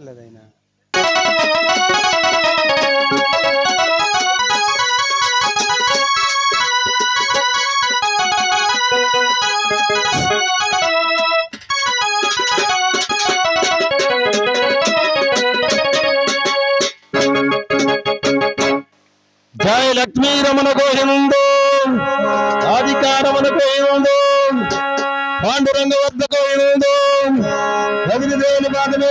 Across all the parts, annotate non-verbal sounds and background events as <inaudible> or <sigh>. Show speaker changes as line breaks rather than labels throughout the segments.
లేదైనా
జయ లక్ష్మీ రమణ గోహినుండు అధికారమున కోయినుండు పాండురంగ వద్ద కోయినుండు కదిరి దేవుని పాదమే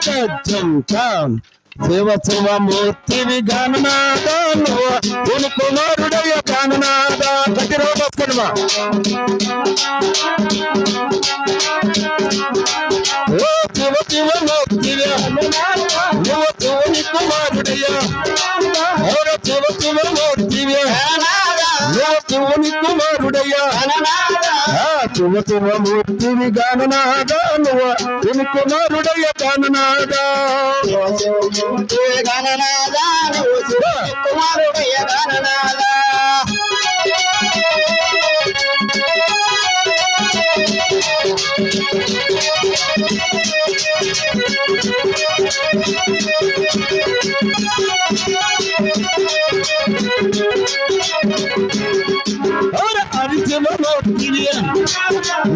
దైవ పదజం కాం శివ శివ మూర్తివి గణనాదాను ఉని కుమారుడయ్య గణనాద గట్టి రోగొక్కడమా ఓ శివ శివ మూర్తివి నువ్వు శివుని కుమారుడయ్య ఓర శివ శివ మూర్తివి నువ్వు శివుని కుమారుడయ్యా ఆ శివ శివ మూర్తివి గణనాద నువ్వు శివుని కుమారుడయ్య గణనాద
కుమారుడయ్య గణనాదా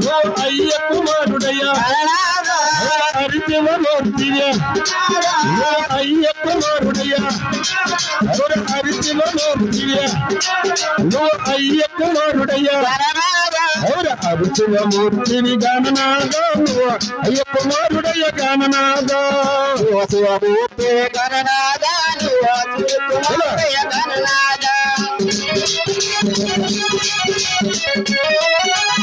ஓர் ஐய குமாருடைய அறிஞ்சவனோர்த்திய ஓர் ஐய குமாருடைய ஒரு அறிஞ்சவனோர்த்திய ஓர்
ஐய
குமாருடைய ஒரு அரிச்சவமூர்த்திவி கணநாதோ ஐய குமாருடைய கணநாதோ
சிவமூர்த்தி கணநாதா குமாருடைய கணநாதா
Thank you.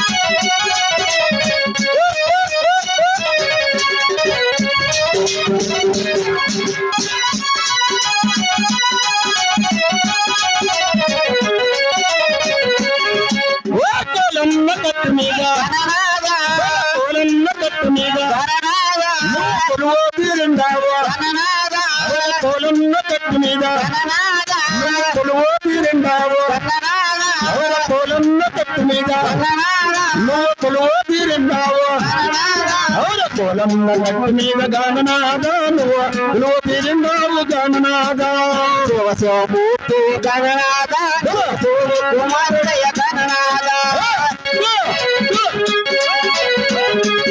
కట్టు మీద
గణనాదా
నువ్వు కొలువో తీరండావా.
గణనాదా
కోలన్న కట్టు మీద
గణనాదా
నువ్వు కొలువో తీరండావా.
గణనాదా
కోలన్న కట్టు మీద నువ్వు కొలువో తీరండావా.
గణనాదా
ఔర కోలన్న కట్టు మీద గణనాద నువ్వు కొలువో తీరండావు గణనాద శివ శివమూర్తి
గణనాదా కుమారుడయ్య గణనాదా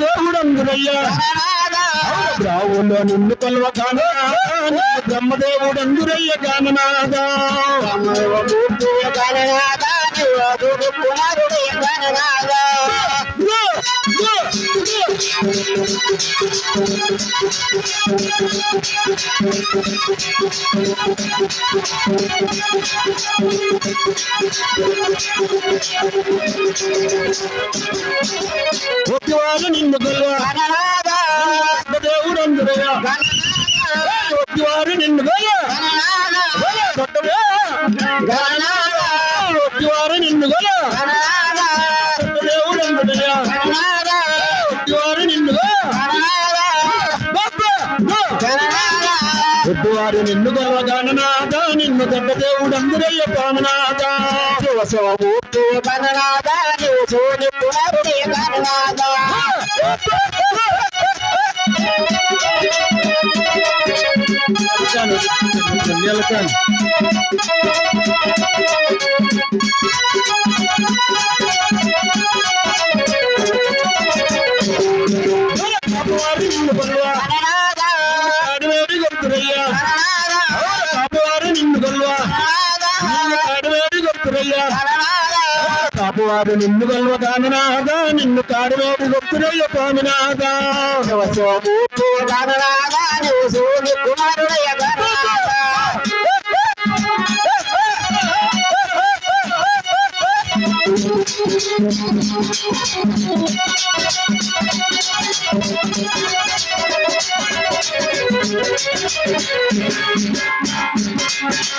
బ్రహ్మదేవుడు అందురయ్యా నిన్ను కొలవ బ్రహ్మదేవుడు అందురయ్య గాననాదా
కుమారుడు గణనాదా కుమారుడయ్య
నిన్ను గొలువా
గణనాదా
బ్రహ్మదేవుడు అందురయ్యా ఒట్టివారు నిన్ను గొలువా నిన్ను ఒట్టివారు నిన్ను గొలవ గాననాద నిన్ను దొడ్డ దేవుడు అందురయ్య పామనాద శివ శివమూర్తి
గణనాదా నీవు గణనాథా
కాపువారు నిన్ను గొల్వ కామినాదా నిన్ను కాడువేడి గొంతురయ్య స్వామినాదా
శివశివమూర్తి <laughs> గణనాథా <laughs> నీవు సూర్య కుమారుడయ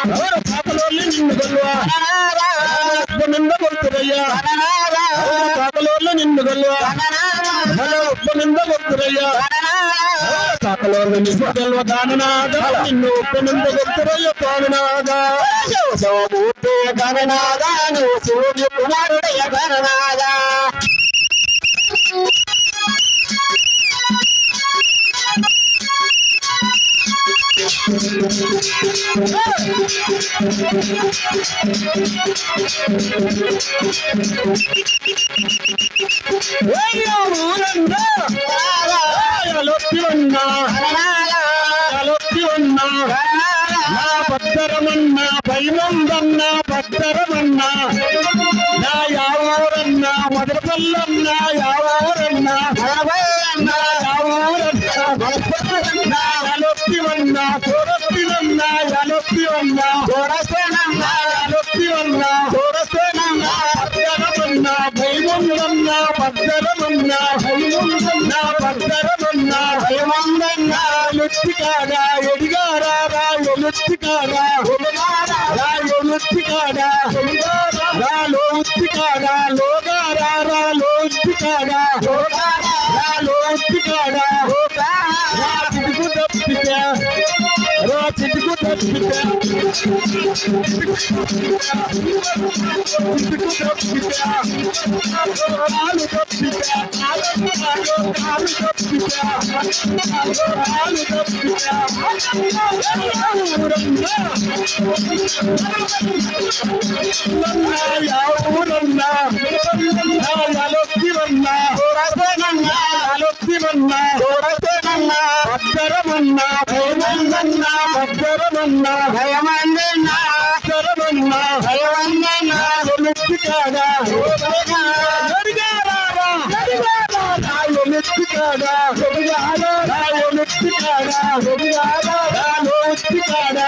ఎవరు కాపలోళ్ళు నిన్ను గొల్వా
గణనాథా
ఉప్పు నింద నిన్ను గొల్వా
గణనాథా
నింద గొంతురయ్యా
గణనాథా
నిన్ను గొల్వ కామినాదా నిన్ను ఉప్పు నింద గొంతురయ్య స్వామినాదా
శివశివమూర్తి గణనాథా సూర్య కుమారుడయ్య గణనాథా
ఊరందా
గణనాథా
లొత్తివన్నా
గణనాథా
లొత్తివన్నా
గణనాథా
నా పత్తరమన్నా పైమందన్నా పత్తరమన్నా నా యావూరన్నా మొదలపల్లన్నా యావూరన్నా
గణపయ్యన్న
యావూరన్నా చూడొత్తివన్నా యలొత్తివన్నా
చూడస్తేనన్న
యలొత్తివన్నా చూడొస్తేనన్నా పత్తరమన్నా పైమందన్నా పత్తరమన్నా పైమందన్నా పత్తరమన్నా
భయమందన్న
ఎలుత్తికాడా ఎడిగారా రా ఎలుత్తికాడా రా ఎలుత్తికాడా రా లోత్తికాడా లోగారా రా లోత్తికాడా రా లోత్తికాడా రా చిటుకు తప్పితే indigo dance with them, indigo dance with them, आलू दम with them, आलू आलू आलू दम with them,
आलू
आलू
दम
with them, आलू
रंगा,
रंगा
याओ
रंगा, रंगा यालो की रंगा, थोड़ा से रंगा यालो की रंगा, थोड़ा से रंगा, अक्कर रंगा, भोजन रंगा ఎడిగారా నా ఎలుత్తికాడా ఎడిగారా నా లోత్తికాడా రోగారా నా లోత్తికాడా